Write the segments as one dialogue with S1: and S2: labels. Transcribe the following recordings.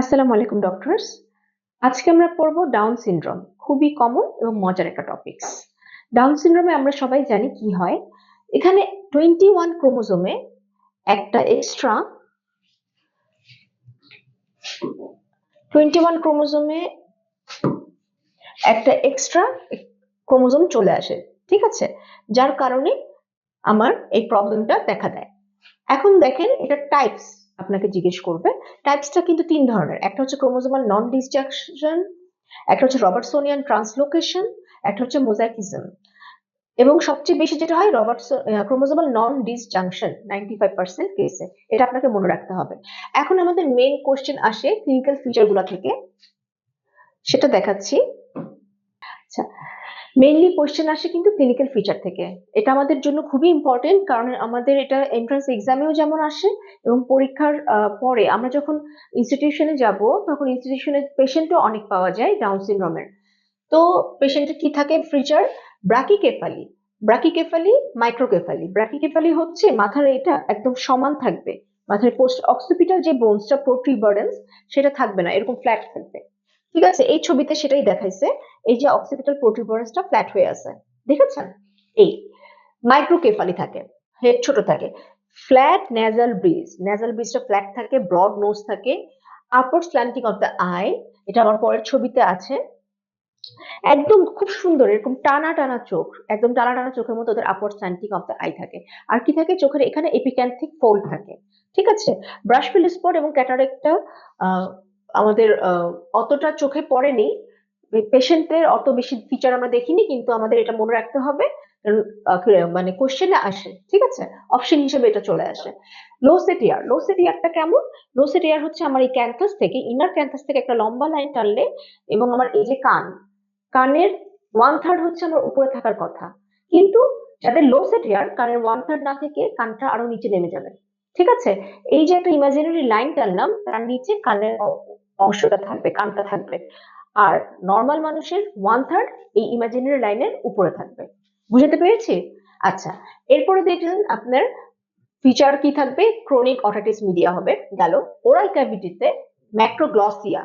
S1: আসসালামু আলাইকুম ডক্টরস আজকে আমরা পড়ব ডাউন সিনড্রোম খুবই কমন এবং মজার একটা টপিকস ডাউন সিনড্রোমে আমরা সবাই জানি কি হয়। এখানে টোয়েন্টি ওয়ান ক্রোমোজোমে একটা এক্সট্রা টোয়েন্টি ওয়ান ক্রোমোজোমে একটা এক্সট্রা ক্রোমোজোম চলে আসে, ঠিক আছে? যার কারণে আমার এই প্রবলেমটা দেখা দেয়। এখন দেখেন এটা টাইপস আপনাকে জিজ্ঞেস করবে টাইপসটা কিন্তু তিন ধরনের। একটা হচ্ছে ক্রোমোজোমাল নন ডিসজাংশন একটা হচ্ছে রবার্টসোনিয়ান ট্রান্সলোকেশন একটা হচ্ছে মোজাইকিজম এবং সবচেয়ে বেশি যেটা হয় Roberts chromosomal non disjunction ninety five percent কেসে এটা আপনাকে মনে রাখতে হবে। এখন আমাদের মেইন কোশ্চেন আসে ক্লিনিক্যাল ফিচারগুলো থেকে। সেটা দেখাচ্ছি। মেইনলি কোশ্চেন আসে কিন্তু ক্লিনিক্যাল ফিচার থেকে। এটা আমাদের জন্য খুবই ইম্পর্টেন্ট কারণ আমাদের এটা এন্ট্রান্স এক্সামেও যেমন আসে এবং পরীক্ষার পরে আমরা যখন ইনস্টিটিউশনে যাব, তখন ইনস্টিটিউশনের পেশেন্টও অনেক পাওয়া যায় ডাউন সিনড্রোমের তো পেশেন্টের কি থাকে ফিচার ব্রাকিকেফালি ব্রাকিকেফালি মাইক্রোকেফালি ব্রাকিকেফালি হচ্ছে মাথার এটা একদম সমান থাকবে। মাথার পোস্ট অক্সিপিটাল যে বোনসটা প্রোট্রিবারেন্স সেটা থাকবে না, এরকম ফ্ল্যাট থাকবে। ঠিক আছে? এই ছবিতে সেটাই দেখাইছে। এই যে অক্সিপিটাল প্রোটিউবারেন্সটা ফ্ল্যাট হয়ে আছে। দেখেছেন? এই মাইক্রোকেফালি থাকে হেড ছোট থাকে। ফ্ল্যাট নেজাল ব্রিজ নেজাল ব্রিজটা ফ্ল্যাট থাকে ব্রড নোজ থাকে upper slanting of the eye এটা আমার পরের ছবিতে আছে। একদম খুব সুন্দর, এরকম টানা টানা চোখ, একদম টানা টানা চোখের মতো ওদের upper slanting of the eye থাকে। আর কি থাকে? চোখের এখানে এপিক্যান্থিক ফোল্ড থাকে। ঠিক আছে? ব্রাশফিল স্পট এবং ক্যাটারেক্টটা আমাদের অতটা চোখে পড়েনি। পেশেন্টের অত বেশি ফিচার আমরা দেখিনি, কিন্তু আমাদের এটা মনে রাখতে হবে। মানে কোশ্চেনে আসে, ঠিক আছে? অপশন হিসেবে এটা চলে আসে। লো সেটিয়ার লো সেটিয়ারটা কেমন? লো সেটিয়ার হচ্ছে আমার এই ক্যান্থাস থেকে ইনার ক্যান্থাস থেকে একটা লম্বা লাইন টানলে এবং আমার এই যে কান, কানের ওয়ান থার্ড হচ্ছে আমার উপরে থাকার কথা। কিন্তু যাদের লো সেটিয়ার কানের ওয়ান থার্ড না থেকে কানটা আরও নিচে নেমে যাবে। ঠিক আছে? এই যে একটা ইমাজিনারি লাইন টানলাম তার নিচে কানের অংশটা থাকবে, কানটা থাকবে। আর নর্মাল মানুষের ওয়ান থার্ড এই ইমাজিনারি লাইনের উপরে থাকবে। বুঝাতে পেরেছি? আচ্ছা এরপরে দেখলেন আপনার ফিচার কি থাকবে? ক্রনিক অটাইটিস মিডিয়া হবে। গেল ওরাল ক্যাভিটিতে ম্যাক্রোগ্লসিয়া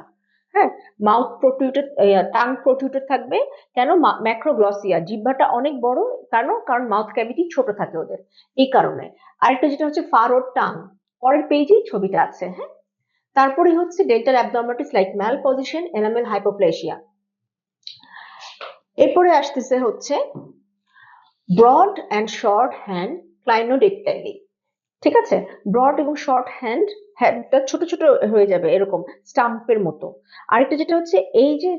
S1: হ্যাঁ মাউথ প্রোটিউটেড টাং প্রোটিউটেড থাকবে। কেন? ম্যাক্রোগ্লসিয়া জিহ্বাটা অনেক বড়। কেন? কারণ মাউথ ক্যাভিটি ছোট থাকে ওদের। এই কারণে। আরেকটা যেটা হচ্ছে ফারোড টাং পরের পেজেই ছবিটা আছে হ্যাঁ? তারপরে হচ্ছে dental abnormalities like malposition enamel hypoplasia এরপরে আসতেছে হচ্ছে broad and short hand clinodactyly ঠিক আছে? ব্রড এবং শর্ট হ্যান্ড হ্যান্ডটা ছোট ছোট হয়ে যাবে এরকম স্টাম্পের মতো। আরেকটা যেটা হচ্ছে, এই যে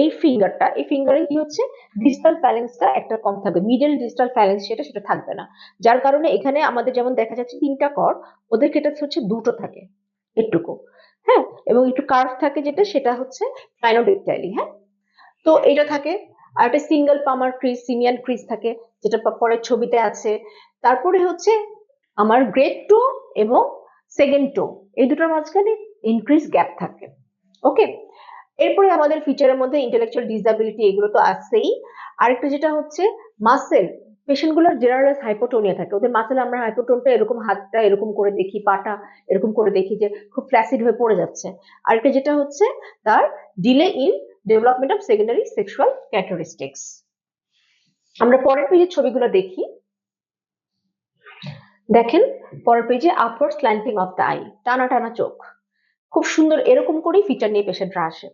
S1: এই ফিঙ্গারটা এই ফিঙ্গারে কি হচ্ছে? ডিজিটাল ফ্যালেন্সটা একটা কম থাকবে। মিডল ডিজিটাল ফ্যালেন্স সেটা সেটা থাকবে না। যার কারণে এখানে আমাদের যেমন দেখা যাচ্ছে তিনটা কর ওদের ক্ষেত্রে হচ্ছে দুটো থাকে এটুকু। হ্যাঁ? এবং একটু কার্ভ থাকে যেটা, সেটা হচ্ছে প্লাইনোডেকটাইলি হ্যাঁ? তো এটা থাকে। আর একটা single palmar crease simian crease থাকে, যেটা পরের ছবিতে আছে। তারপরে হচ্ছে আমার গ্রেড টু এবং সেকেন্ড টো এই দুটোর মাঝখানে ইনক্রিজ গ্যাপ থাকে। ওকে এরপরে আমাদের ফিচারের মধ্যে ইন্টেলেকচুয়াল ডিসএবিলিটি এগুলো তো আছেই। আরেকটা যেটা হচ্ছে মাসেল পেশেন্টগুলোর জেনারেলাস হাইপোটোনিয়া থাকে। ওদের মাসেল আমরা হাইপোটোনটা এরকম হাতটা এরকম করে দেখি, পাটা এরকম করে দেখি যে খুব ফ্ল্যাসিড হয়ে পড়ে যাচ্ছে। আরেকটা যেটা হচ্ছে তার delay in development of secondary sexual characteristics আমরা পরের পেজের ছবিগুলো দেখি। দেখেন, পরের পেজে upward slanting of the eye টানা টানা চোখ। খুব সুন্দর এরকম করেই ফিচার নিয়ে পেশেন্টরা আসে।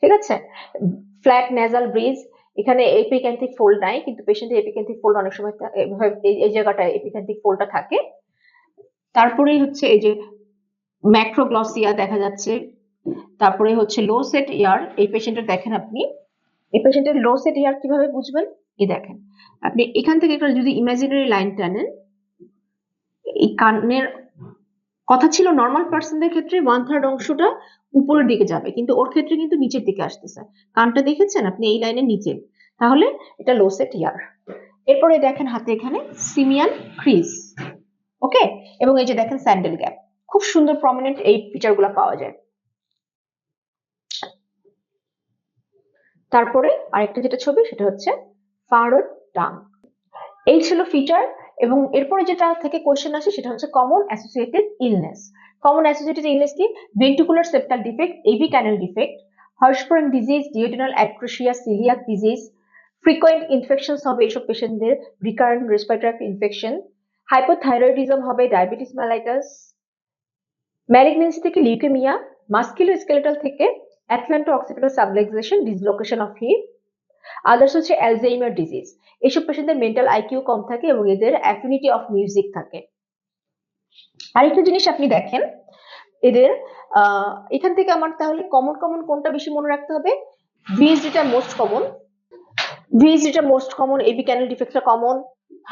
S1: ঠিক আছে? ফ্ল্যাট নেজাল ব্রিজ এখানে এপিক্যান্থিক ফোল্ড নাই, কিন্তু পেশেন্টের এপিক্যান্থিক ফোল্ড অনেক সময় এই জায়গাটায় এপিক্যান্থিক ফোল্ডটা থাকে। তারপরেই হচ্ছে এই যে ম্যাক্রোগ্লসিয়া দেখা যাচ্ছে। তারপরে হচ্ছে লো সেট ইয়ার এই পেশেন্টের দেখেন আপনি। এই পেশেন্টের লো সেট ইয়ার কীভাবে বুঝবেন? এই দেখেন। আপনি এখান থেকে একটা যদি ইমাজিনারি লাইন টানেন এই কানের কথা ছিল নর্মাল পার্সনদের ক্ষেত্রে ওয়ান থার্ড অংশটা উপরের দিকে যাবে, কিন্তু ওর ক্ষেত্রে কিন্তু নিচের দিকে আসতেছে। কানটা দেখেছেন আপনি এই লাইনের নিচে? তাহলে এটা লো সেট ইয়ার এরপরে দেখেন হাতে এখানে সিমিয়ান ক্রিজ ওকে এবং এই যে দেখেন স্যান্ডেল গ্যাপ খুব সুন্দর প্রমিনেন্ট এই ফিচারগুলো পাওয়া যায়। তারপরে আরেকটা যেটা ছবি, সেটা হচ্ছে ফারোড টাং এই ছিল ফিচার এবং এরপরে যেটা থেকে কোয়েশ্চেন আসে সেটা হচ্ছে common associated illness common associated illness কি? Ventricular septal defect AV canal defect Hirschsprung disease duodenal atresia coeliac disease frequent infections হবে এইসব পেশেন্টদের রিকারেন্ট রেসপিরেটরি ইনফেকশন হাইপোথাইরয়েডিজম হবে ডায়াবেটিস মেলাইটাস ম্যালিগনেন্সি থেকে লিউকেমিয়া মাস্কিলোস্কেলেটাল থেকে atlanto occipital subluxation dislocation of hip others হচ্ছে Alzheimer disease এইসব পেশেন্টদের mental IQ কম থাকে এবং এদের অ্যাফিনিটি অফ মিউজিক থাকে। আরেকটা জিনিস আপনি দেখেন, এদের এখান থেকে আমার তাহলে কমন কমন কোনটা বেশি মনে রাখতে হবে? ভিএসডিটা মোস্ট কমন ভিএসডিটা মোস্ট কমন এবি ক্যানেল ডিফেক্টটা কমন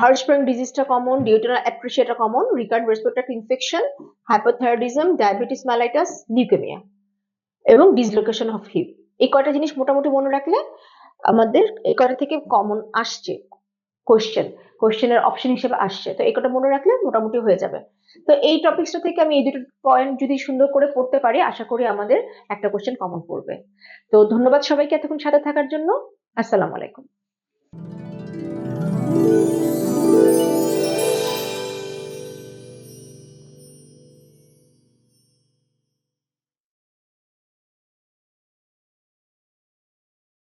S1: হার্শবার্ন ডিজিজটা common duodenal অ্যাট্রিশিয়াটা common recurrent respiratory infection hypothyroidism diabetes mellitus leukaemia এবং ডিসলোকেশন অফ হিপ এই কয়টা জিনিস মোটামুটি মনে রাখলে আমাদের এই থেকে কমন আসছে কোশ্চেন কোশ্চেনের অপশন হিসেবে আসছে। তো এই কটা মনে রাখলে মোটামুটি হয়ে যাবে। তো এই টপিকসটা থেকে আমি এই দুটো পয়েন্ট যদি সুন্দর করে পড়তে পারি, আশা করি আমাদের একটা কোশ্চেন কমন পড়বে। তো ধন্যবাদ সবাইকে এতক্ষণ সাথে থাকার জন্য। আসসালামু আলাইকুম।